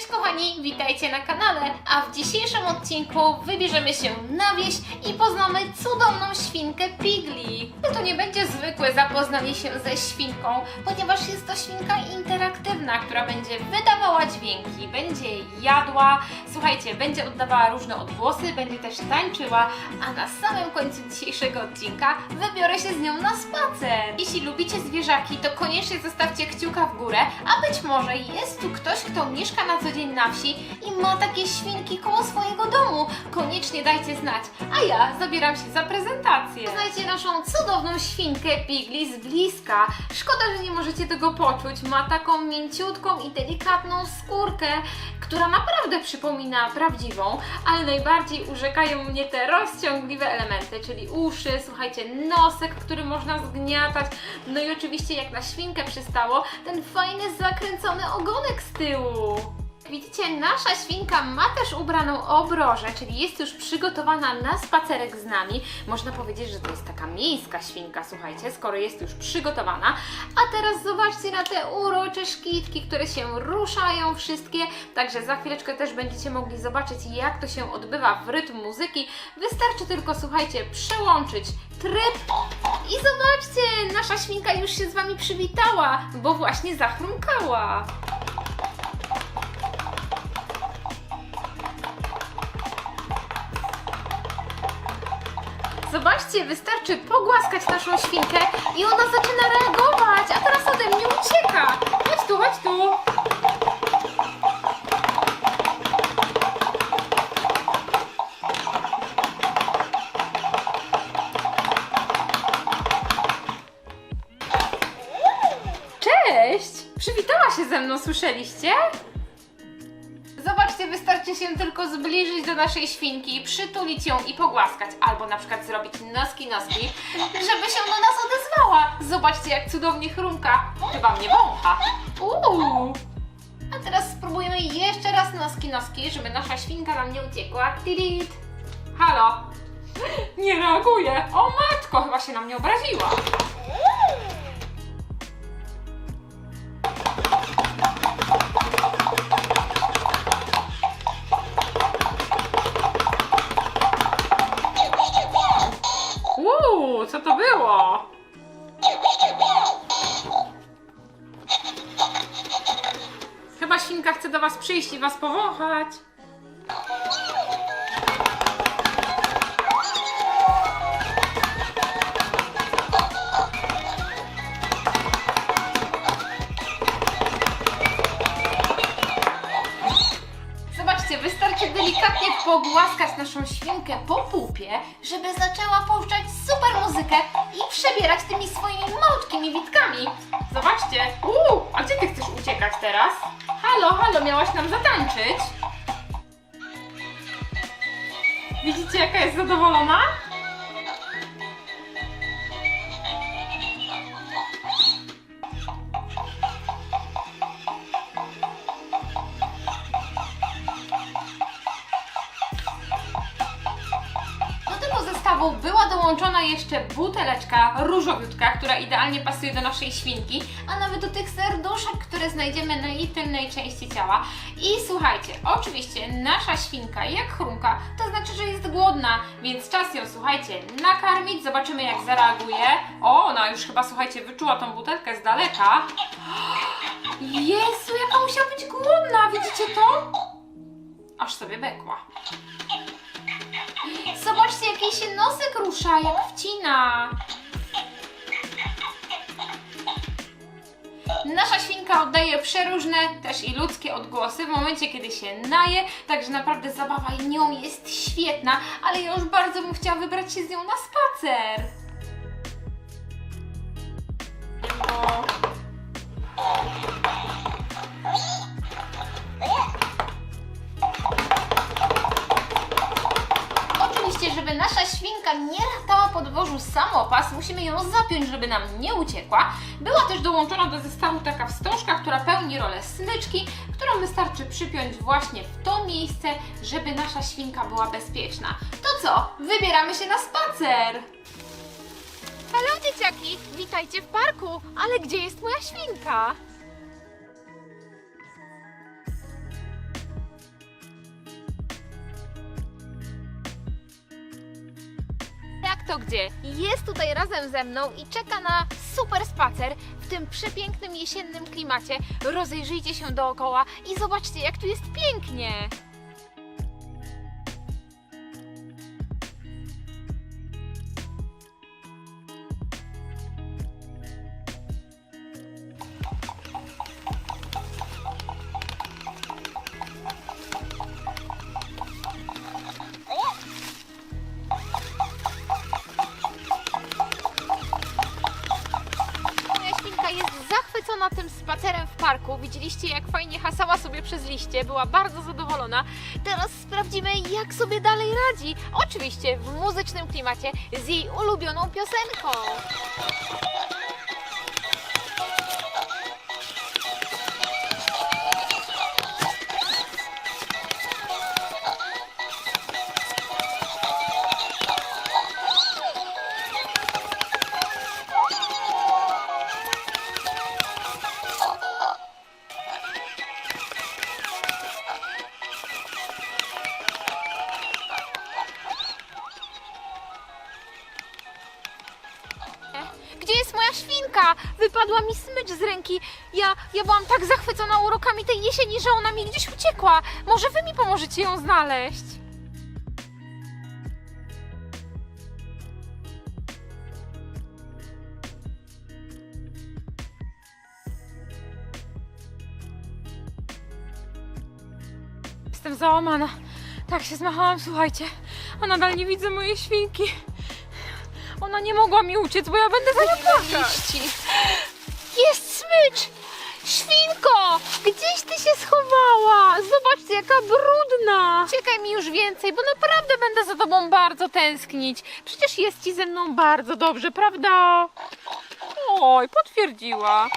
Cześć kochani, witajcie na kanale, a w dzisiejszym odcinku wybierzemy się na wieś i poznamy cudowną świnkę Pigli. To nie będzie zwykłe zapoznanie się ze świnką, ponieważ jest to świnka interaktywna, która będzie wydawała dźwięki, będzie jadła, słuchajcie, będzie oddawała różne odgłosy, będzie też tańczyła, a na samym końcu dzisiejszego odcinka wybiorę się z nią na spacer. Jeśli lubicie zwierzaki, to koniecznie zostawcie kciuka w górę, a być może jest tu ktoś, kto mieszka na co dzień na wsi i ma takie świnki koło swojego domu. Koniecznie dajcie znać, a ja zabieram się za prezentację. Poznajcie naszą cudowną świnkę Pigli z bliska. Szkoda, że nie możecie tego poczuć. Ma taką mięciutką i delikatną skórkę, która naprawdę przypomina prawdziwą, ale najbardziej urzekają mnie te rozciągliwe elementy, czyli uszy, słuchajcie, nosek, który można zgniatać, no i oczywiście jak na świnkę przystało, ten fajny zakręcony ogonek z tyłu. Widzicie, nasza świnka ma też ubraną obrożę, czyli jest już przygotowana na spacerek z nami. Można powiedzieć, że to jest taka miejska świnka, słuchajcie, skoro jest już przygotowana. A teraz zobaczcie na te urocze szkitki, które się ruszają wszystkie. Także za chwileczkę też będziecie mogli zobaczyć, jak to się odbywa w rytm muzyki. Wystarczy tylko, słuchajcie, przełączyć tryb i zobaczcie, nasza świnka już się z Wami przywitała, bo właśnie zachrumkała. Zobaczcie, wystarczy pogłaskać naszą świnkę i ona zaczyna reagować, a teraz ode mnie ucieka. Chodź tu, chodź tu. Cześć! Przywitała się ze mną, słyszeliście? Wystarczy się tylko zbliżyć do naszej świnki, przytulić ją i pogłaskać, albo na przykład zrobić noski noski, żeby się do nas odezwała. Zobaczcie, jak cudownie chrumka. Chyba mnie wącha. Uuu. A teraz spróbujemy jeszcze raz noski noski, żeby nasza świnka nam nie uciekła. Tirit. Halo. Nie reaguje. O matko, chyba się na mnie obraziła. Co to było? Chyba świnka chce do was przyjść i was powąchać. Pogłaskać naszą świnkę po pupie, żeby zaczęła puszczać super muzykę i przebierać tymi swoimi malutkimi witkami. Zobaczcie. Uuu, a gdzie ty chcesz uciekać teraz? Halo, halo, miałaś nam zatańczyć. Widzicie, jaka jest zadowolona? Zestawu była dołączona jeszcze buteleczka różowiutka, która idealnie pasuje do naszej świnki, a nawet do tych serduszek, które znajdziemy na jej tylnej części ciała. I słuchajcie, oczywiście nasza świnka jak chrumka, to znaczy, że jest głodna, więc czas ją, słuchajcie, nakarmić, zobaczymy jak zareaguje. O, ona już chyba, słuchajcie, wyczuła tą butelkę z daleka. Jezu, jaka musiała być głodna, widzicie to? Aż sobie bekła. Zobaczcie, jak jej się nosek rusza, jak wcina. Nasza świnka oddaje przeróżne, też i ludzkie odgłosy w momencie, kiedy się naje, także naprawdę zabawa nią jest świetna, ale ja już bardzo bym chciała wybrać się z nią na spacer. Bo... żeby nasza świnka nie latała po dworzu samopas, musimy ją zapiąć, żeby nam nie uciekła. Była też dołączona do zestawu taka wstążka, która pełni rolę smyczki, którą wystarczy przypiąć właśnie w to miejsce, żeby nasza świnka była bezpieczna. To co? Wybieramy się na spacer! Halo dzieciaki, witajcie w parku, ale gdzie jest moja świnka? Jest tutaj razem ze mną i czeka na super spacer w tym przepięknym jesiennym klimacie. Rozejrzyjcie się dookoła i zobaczcie, jak tu jest pięknie. Zachwycona tym spacerem w parku. Widzieliście, jak fajnie hasała sobie przez liście. Była bardzo zadowolona. Teraz sprawdzimy, jak sobie dalej radzi. Oczywiście w muzycznym klimacie z jej ulubioną piosenką. Wypadła mi smycz z ręki. Ja, ja byłam tak zachwycona urokami tej jesieni, że ona mi gdzieś uciekła. Może wy mi pomożecie ją znaleźć? Jestem załamana. Tak się zmachałam, słuchajcie. A nadal nie widzę mojej świnki. Ona nie mogła mi uciec, bo ja będę za nią płakać. Jaka brudna! Czekaj mi już więcej, bo naprawdę będę za tobą bardzo tęsknić. Przecież jest ci ze mną bardzo dobrze, prawda? Oj, potwierdziła.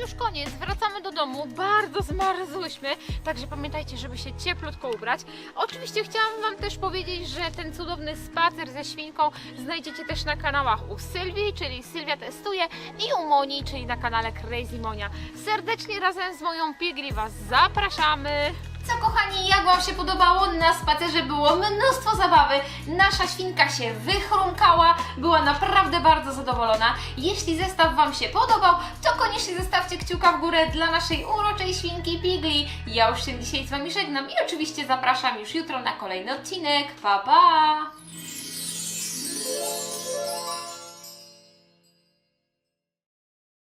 Już koniec, wracamy do domu. Bardzo zmarzłyśmy, także pamiętajcie, żeby się cieplutko ubrać. Oczywiście chciałam Wam też powiedzieć, że ten cudowny spacer ze świnką znajdziecie też na kanałach u Sylwii, czyli Sylwia Testuje i u Moni, czyli na kanale Crazy Monia. Serdecznie razem z moją Pigli Was zapraszamy. Co kochani, jak Wam się podobało? Na spacerze było mnóstwo zabawy. Nasza świnka się wychrumkała, była naprawdę bardzo zadowolona. Jeśli zestaw Wam się podobał, to koniecznie zostawcie kciuka w górę dla naszej uroczej świnki Pigli. Ja już się dzisiaj z Wami żegnam i oczywiście zapraszam już jutro na kolejny odcinek. Pa, pa!